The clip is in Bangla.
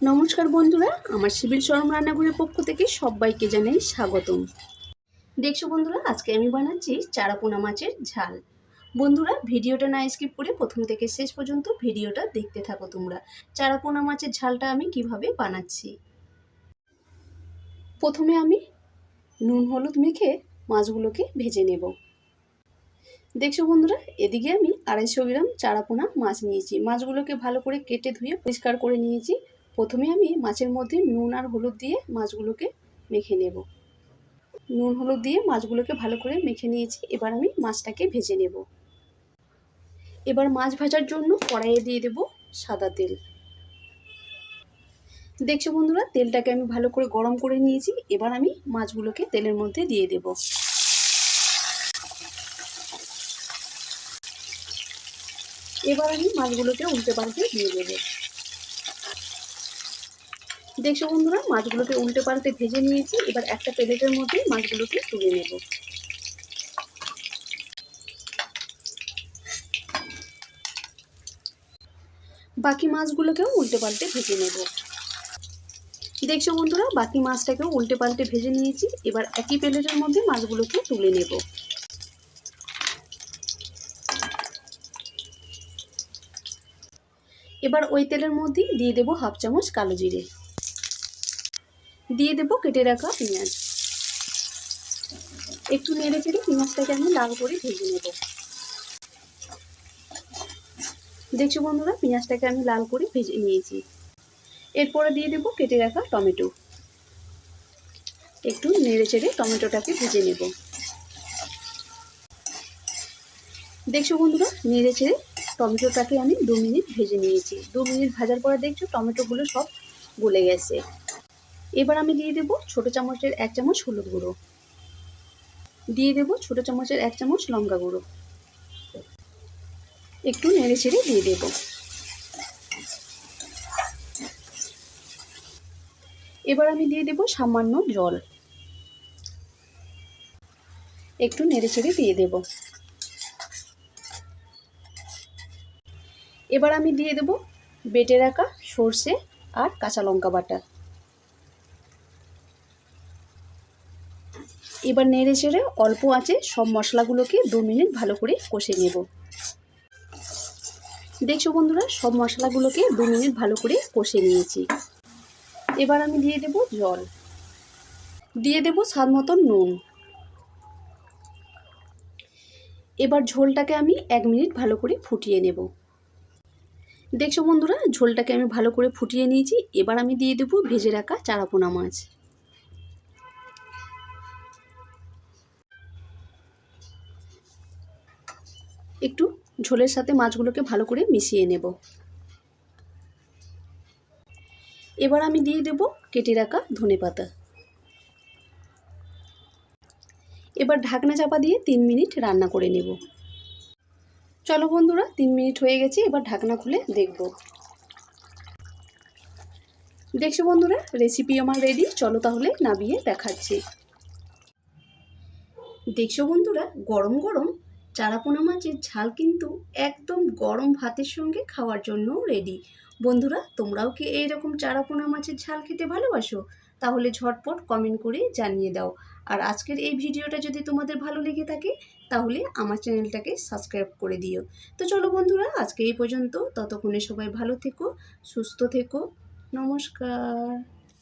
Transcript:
নমস্কার বন্ধুরা, আমার সিভিল শরম রান্নাঘরের পক্ষ থেকে সবাইকে জানাই স্বাগতম। দেখছ বন্ধুরা, আজকে আমি বানাচ্ছি চারাপোনা মাছের ঝাল। বন্ধুরা, ভিডিওটা না স্কিপ করে প্রথম থেকে শেষ পর্যন্ত ভিডিওটা দেখতে থাকো তোমরা, চারাপোনা মাছের ঝালটা আমি কীভাবে বানাচ্ছি। প্রথমে আমি নুন হলুদ মেখে মাছগুলোকে ভেজে নেব। দেখছ বন্ধুরা, এদিকে আমি আড়াইশো গ্রাম চারাপোনা মাছ নিয়েছি। মাছগুলোকে ভালো করে কেটে ধুয়ে পরিষ্কার করে নিয়েছি। প্রথমে আমি মাছের মধ্যে নুন আর হলুদ দিয়ে মাছগুলোকে মেখে নেব। নুন হলুদ দিয়ে মাছগুলোকে ভালো করে মেখে নিয়েছি, এবার আমি মাছটাকে ভেজে নেব। এবার মাছ ভাজার জন্য কড়াইয়ে দিয়ে দেব সাদা তেল। দেখছ বন্ধুরা, তেলটাকে আমি ভালো করে গরম করে নিয়েছি, এবার আমি মাছগুলোকে তেলের মধ্যে দিয়ে দেব। এবার আমি মাছগুলোকে উল্টে পাল্টে দিয়ে দেবো। দেখছ বন্ধুরা, মাছগুলোকে উল্টে পাল্টে ভেজে নিয়েছি। এবার একটা প্লেটের মধ্যে মাছগুলোকে তুলে নেব। বাকি মাছগুলোকেও উল্টে পাল্টে ভেজে নেব। দেখছ বন্ধুরা, বাকি মাছটাকেও উল্টে পাল্টে ভেজে নিয়েছি। এবার একই প্লেটের মধ্যে মাছগুলোকে তুলে নেব। এবার ওই তেলের মধ্যে দিয়ে দেবো হাফ চামচ কালো জিরে। দিয়ে দেবো কেটে রাখা পেঁয়াজ। একটু নেড়ে চেড়ে পেঁয়াজটাকে আমি লাল করে ভেজে নেব। দেখছ বন্ধুরা, পেঁয়াজটাকে আমি লাল করে ভেজে নিয়েছি। এরপরে দিয়ে দেবো কেটে রাখা টমেটো। একটু নেড়ে চেড়ে টমেটোটাকে ভেজে নেব। দেখছ বন্ধুরা, নেড়ে চেড়ে টমেটোটাকে আমি দু মিনিট ভেজে নিয়েছি। দু মিনিট ভাজার পরে দেখছ টমেটোগুলো সব গলে গেছে। এবার আমি দিয়ে দেবো ছোটো চামচের এক চামচ হলুদ গুঁড়ো। দিয়ে দেবো ছোটো চামচের এক চামচ লঙ্কা গুঁড়ো। একটু নেড়ে ছেড়ে দিয়ে দেব। এবার আমি দিয়ে দেবো সামান্য জল। একটু নেড়ে ছেড়ে দিয়ে দেব। এবার আমি দিয়ে দেব বেটে রাখা সর্ষে আর কাঁচা লঙ্কা বাটা। এবার নেড়ে চেড়ে অল্প আঁচে সব মশলাগুলোকে দু মিনিট ভালো করে কষে নেব। দেখছ বন্ধুরা, সব মশলাগুলোকে দু মিনিট ভালো করে কষে নিয়েছি। এবার আমি দিয়ে দেব জল। দিয়ে দেব স্বাদ মতন নুন। এবার ঝোলটাকে আমি এক মিনিট ভালো করে ফুটিয়ে নেব। দেখছ বন্ধুরা, ঝোলটাকে আমি ভালো করে ফুটিয়ে নিয়েছি। এবার আমি দিয়ে দেবো ভেজে রাখা চারাপোনা মাছ। একটু ঝোলের সাথে মাছগুলোকে ভালো করে মিশিয়ে নেব। এবার আমি দিয়ে দেব কেটে রাখা ধনে পাতা। এবার ঢাকনা চাপা দিয়ে তিন মিনিট রান্না করে নেব। চলো বন্ধুরা, তিন মিনিট হয়ে গেছে, এবার ঢাকনা খুলে দেখব। দেখছ বন্ধুরা রেসিপি আমার রেডি চলো তাহলে নাবিয়ে দেখাচ্ছি। দেখছ বন্ধুরা, গরম গরম চারাপোনা মাছের ঝাল কিন্তু একদম গরম ভাতের সঙ্গে খাওয়ার জন্য রেডি বন্ধুরা, তোমরাও কি এইরকম চারাপোনা মাছের ঝাল খেতে ভালোবাসো? তাহলে ঝটপট কমেন্ট করে জানিয়ে দাও। আর আজকের এই ভিডিওটা যদি তোমাদের ভালো লেগে থাকে, তাহলে আমার চ্যানেলটাকে সাবস্ক্রাইব করে দিও। তো চলো বন্ধুরা, আজকে এই পর্যন্ত। ততক্ষণে সবাই ভালো থেকো, সুস্থ থেকো। নমস্কার।